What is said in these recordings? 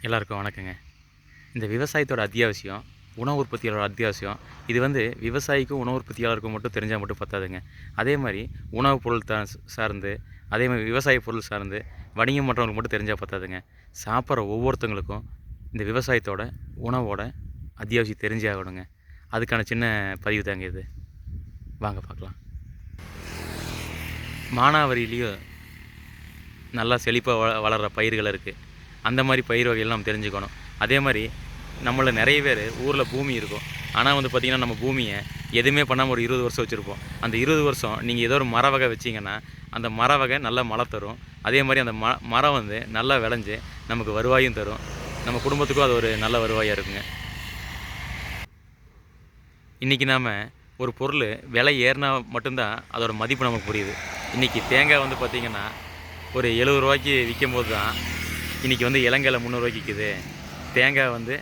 எல்லாருக்கும் வணக்கங்க. இந்த விவசாயத்தோட அத்தியாவசியம் உணவு உற்பத்தியாளரோட அத்தியாவசியம் இது வந்து விவசாயிக்கும் உணவு உற்பத்தியாளருக்கும் மட்டும் தெரிஞ்சால் மட்டும் பத்தாதுங்க. அதே மாதிரி உணவுப் பொருள் த சார்ந்து அதே மாதிரி விவசாய பொருள் சார்ந்து வணிகம் மற்றவங்களுக்கு மட்டும் தெரிஞ்சால் பத்தாதுங்க. சாப்பிட்ற ஒவ்வொருத்தங்களுக்கும் இந்த விவசாயத்தோட உணவோட அத்தியாவசியம் தெரிஞ்சே ஆகணுங்க. அதுக்கான சின்ன பதிவு தாங்க இது. வாங்க பார்க்கலாம். மானாவரியிலையும் நல்லா செழிப்பாக வள வளர்கிற பயிர்கள் இருக்குது அந்த மாதிரி பயிர் வகைகள் நம்ம தெரிஞ்சுக்கணும். அதே மாதிரி நம்மள நிறைய பேர் ஊரில் பூமி இருக்கும். ஆனால் வந்து பார்த்திங்கன்னா நம்ம பூமியை எதுவுமே பண்ணாமல் ஒரு இருபது வருஷம் வச்சுருப்போம். அந்த இருபது வருஷம் நீங்கள் ஏதோ ஒரு மர வகை வச்சிங்கன்னா அந்த மர வகை நல்லா மழை தரும். அதே மாதிரி அந்த ம மரம் வந்து நல்லா விளைஞ்சு நமக்கு வருவாயும் தரும். நம்ம குடும்பத்துக்கும் அது ஒரு நல்ல வருவாயாக இருக்குங்க. இன்றைக்கி நாம் ஒரு பொருள் விலை ஏறினா மட்டும்தான் அதோடய மதிப்பு நமக்கு புரியுது. இன்றைக்கி தேங்காய் வந்து பார்த்திங்கன்னா ஒரு எழுபது ரூபாய்க்கு விற்கும் போது தான் இன்றைக்கி வந்து இளங்கலை முந்நூறுரூவாய்க்கு விற்கிது தேங்காய் வந்து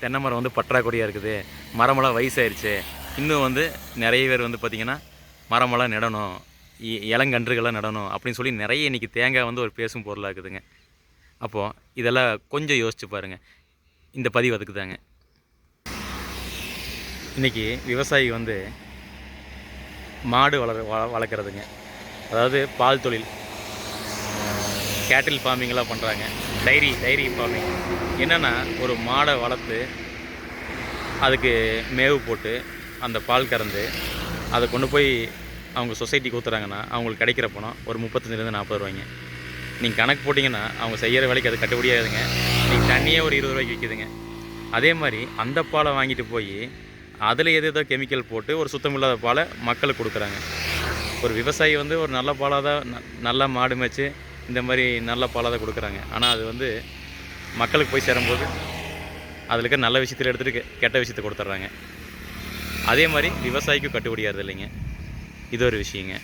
தென்னை மரம் வந்து பற்றாக்குறையாக இருக்குது. மரமெல்லாம் வயசாயிருச்சு. இன்னும் வந்து நிறைய பேர் வந்து பார்த்திங்கன்னா மரமெல்லாம் நடணும். இ- இளங்கன்றுகள்லாம் நடணும் அப்படின்னு சொல்லி நிறைய இன்றைக்கி தேங்காய் வந்து ஒரு பேசும் பொருளாக இருக்குதுங்க அப்போது இதெல்லாம் கொஞ்சம் யோசிச்சு பாருங்கள் இந்த பதிவு அதுக்கு தாங்க. இன்றைக்கி விவசாயி வந்து மாடு வளர வளர்க்குறதுங்க. அதாவது பால் தொழில் கேட்டில் ஃபார்மிங்லாம் பண்ணுறாங்க டைரி டைரி ஃபார்மிங் என்னென்னா ஒரு மாடை வளர்த்து அதுக்கு மேவு போட்டு அந்த பால் கறந்து அதை கொண்டு போய் அவங்க சொசைட்டிக்கு ஊற்றுறாங்கன்னா அவங்களுக்கு கிடைக்கிற பணம் ஒரு முப்பத்தஞ்சிலேருந்து நாற்பது ரூபாய்ங்க. நீங்கள் கணக்கு போட்டிங்கன்னா அவங்க செய்கிற வேலைக்கு அது கட்டுப்படியாகுதுங்க. நீங்கள் தண்ணியே ஒரு இருபது ரூபாய்க்கு விற்கிதுங்க அதே மாதிரி அந்த பாலை வாங்கிட்டு போய் அதில் எது ஏதோ கெமிக்கல் போட்டு ஒரு சுத்தமில்லாத பாலை மக்களுக்கு கொடுக்குறாங்க. ஒரு விவசாயி வந்து ஒரு நல்ல பாலாக தான் நல்லா மாடு மேய்ச்சி இந்த மாதிரி நல்ல பாலாக தான் கொடுக்குறாங்க. ஆனால் அது வந்து மக்களுக்கு போய் சேரும்போது அதில் இருக்க நல்ல விஷயத்தில் எடுத்துகிட்டு கெட்ட விஷயத்தை கொடுத்துட்றாங்க. அதே மாதிரி விவசாயிக்கும் கட்டுப்படியாகிறது இல்லைங்க. இது ஒரு விஷயங்க.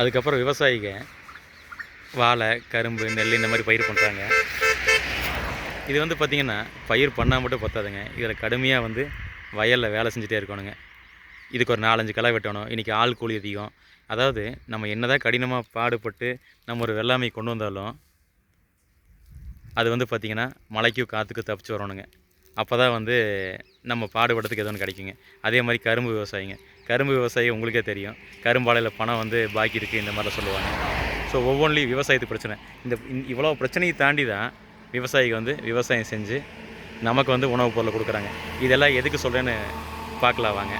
அதுக்கப்புறம் விவசாயிங்க வாழை கரும்பு நெல் இந்த மாதிரி பயிர் பண்ணுறாங்க இது வந்து பார்த்திங்கன்னா பயிர் பண்ணால் மட்டும் பத்தாதுங்க. இதில் கடுமையாக வந்து வயலில் வேலை செஞ்சுட்டே இருக்கணுங்க. இதுக்கு ஒரு நாலஞ்சு களை வெட்டணும். இன்றைக்கி ஆள் கூலி அதிகம். அதாவது நம்ம என்னதான் கடினமாக பாடுபட்டு நம்ம ஒரு வெள்ளாமை கொண்டு வந்தாலும் அது வந்து பார்த்திங்கன்னா மழைக்கும் காற்றுக்கும் தப்பிச்சு வரணுங்க அப்போ தான் வந்து நம்ம பாடுபடுறதுக்கு எதுவும் கிடைக்குங்க. அதே மாதிரி கரும்பு விவசாயிங்க. கரும்பு விவசாயி உங்களுக்கே தெரியும். கரும்பாலையில் பணம் வந்து பாக்கி இருக்குது இந்த மாதிரிலாம் சொல்லுவாங்க. ஸோ ஒவ்வொன்றிலையும் விவசாயத்து பிரச்சனை. இந்த இவ்வளோ பிரச்சனையை தாண்டி தான் விவசாயிக்கு வந்து விவசாயம் செஞ்சு நமக்கு வந்து உணவுப் பொருளை கொடுக்குறாங்க. இதெல்லாம் எதுக்கு சொல்கிறேன்னு பார்க்கலாம் வாங்க.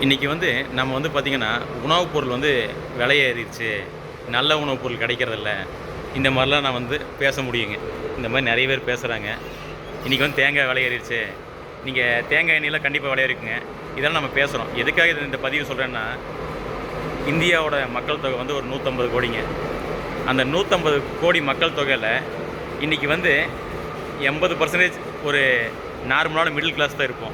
இன்றைக்கி வந்து நம்ம வந்து பார்த்திங்கன்னா உணவுப் பொருள் வந்து விலையேறிடுச்சு. நல்ல உணவுப் பொருள் கிடைக்கிறதில்ல. இந்த மாதிரிலாம் நான் வந்து பேச முடியுங்க. இந்த மாதிரி நிறைய பேர் பேசுகிறாங்க இன்றைக்கி வந்து தேங்காய் விலையேறிடுச்சு. நீங்கள் தேங்காய் எண்ணெயெலாம் கண்டிப்பாக விலை இதெல்லாம் நம்ம பேசுகிறோம் எதுக்காக இது இந்த பதிவு சொல்கிறேன்னா இந்தியாவோட மக்கள் தொகை வந்து ஒரு நூற்றம்பது கோடிங்க. அந்த நூற்றம்பது கோடி மக்கள் தொகையில் இன்றைக்கி வந்து எண்பது பர்சன்டேஜ் ஒரு நார்மலான மிடில் கிளாஸ் தான் இருப்போம்.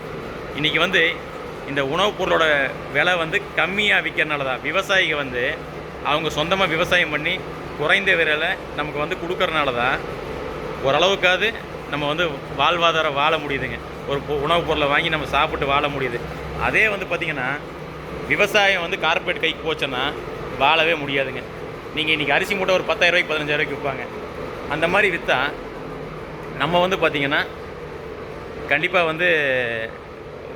இன்றைக்கி வந்து இந்த உணவுப் பொருளோட விலை வந்து கம்மியாக விற்கிறனால தான் விவசாயிங்க வந்து அவங்க சொந்தமாக விவசாயம் பண்ணி குறைந்த விலையில் நமக்கு வந்து கொடுக்கறனால தான் ஓரளவுக்காவது நம்ம வந்து வாழ்வாதாரம் வாழ முடியுதுங்க. ஒரு உணவுப் பொருளை வாங்கி நம்ம சாப்பிட்டு வாழ முடியுது. அதே வந்து பார்த்திங்கன்னா விவசாயம் வந்து கார்ப்பரேட் கைக்கு போச்சுன்னா வாழவே முடியாதுங்க. நீங்கள் இன்றைக்கி அரிசி மூட்டை ஒரு பத்தாயிரரூபாய்க்கு பதினஞ்சாயிரரூபாய்க்கு விற்பாங்க. அந்த மாதிரி விற்றா நம்ம வந்து பார்த்திங்கன்னா கண்டிப்பாக வந்து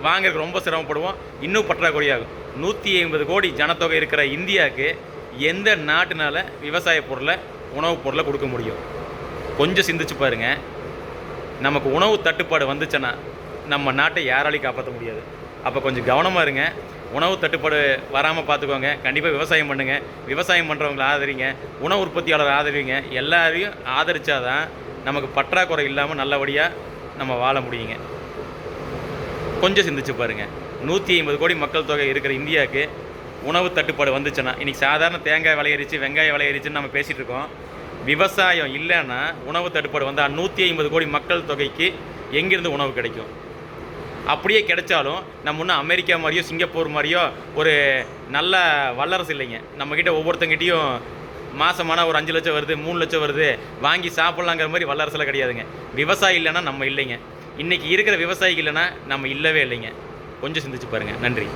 வாங்குறதுக்கு ரொம்ப சிரமப்படுவோம். இன்னும் பற்றாக்குறையாகும். நூற்றி ஐம்பது கோடி ஜனத்தொகை இருக்கிற இந்தியாவுக்கு எந்த நாட்டினால் விவசாய பொருளை உணவுப் பொருளை கொடுக்க முடியும்? கொஞ்சம் சிந்திச்சு பாருங்க. நமக்கு உணவு தட்டுப்பாடு வந்துச்சுன்னா நம்ம நாட்டை யாராலையும் காப்பாற்ற முடியாது. அப்போ கொஞ்சம் கவனமாக இருங்க. உணவு தட்டுப்பாடு வராமல் பார்த்துக்கோங்க கண்டிப்பாக விவசாயம் பண்ணுங்கள் விவசாயம் பண்ணுறவங்களை ஆதரிங்க. உணவு உற்பத்தியாளர் ஆதரிங்க. எல்லாரையும் ஆதரித்தாதான் நமக்கு பற்றாக்குறை இல்லாமல் நல்லபடியாக நம்ம வாழ முடியுங்க. கொஞ்சம் சிந்திச்சு பாருங்க. நூற்றி ஐம்பது கோடி மக்கள் தொகை இருக்கிற இந்தியாவுக்கு உணவு தட்டுப்பாடு வந்துச்சுன்னா இன்றைக்கி சாதாரண தேங்காய் விளையரிச்சு வெங்காயம் விளையரிச்சுன்னு நம்ம பேசிகிட்டு இருக்கோம். விவசாயம் இல்லைன்னா உணவு தட்டுப்பாடு வந்தால் நூற்றி ஐம்பது கோடி மக்கள் தொகைக்கு எங்கேருந்து உணவு கிடைக்கும்? அப்படியே கிடைச்சாலும் நம்ம இன்னும் அமெரிக்கா மாதிரியோ சிங்கப்பூர் மாதிரியோ ஒரு நல்ல வல்லரசு இல்லைங்க. நம்மக்கிட்ட ஒவ்வொருத்தங்கிட்டையும் மாதமான ஒரு அஞ்சு லட்சம் வருது மூணு லட்சம் வருது வாங்கி சாப்பிட்லாங்கிற மாதிரி வல்லரசில் கிடையாதுங்க. விவசாயம் இல்லைன்னா நம்ம இல்லைங்க. இன்றைக்கி இருக்கிற விவசாயிகள் நம்ம இல்லவே இல்லைங்க. கொஞ்சம் சிந்திச்சு பாருங்கள் நன்றி.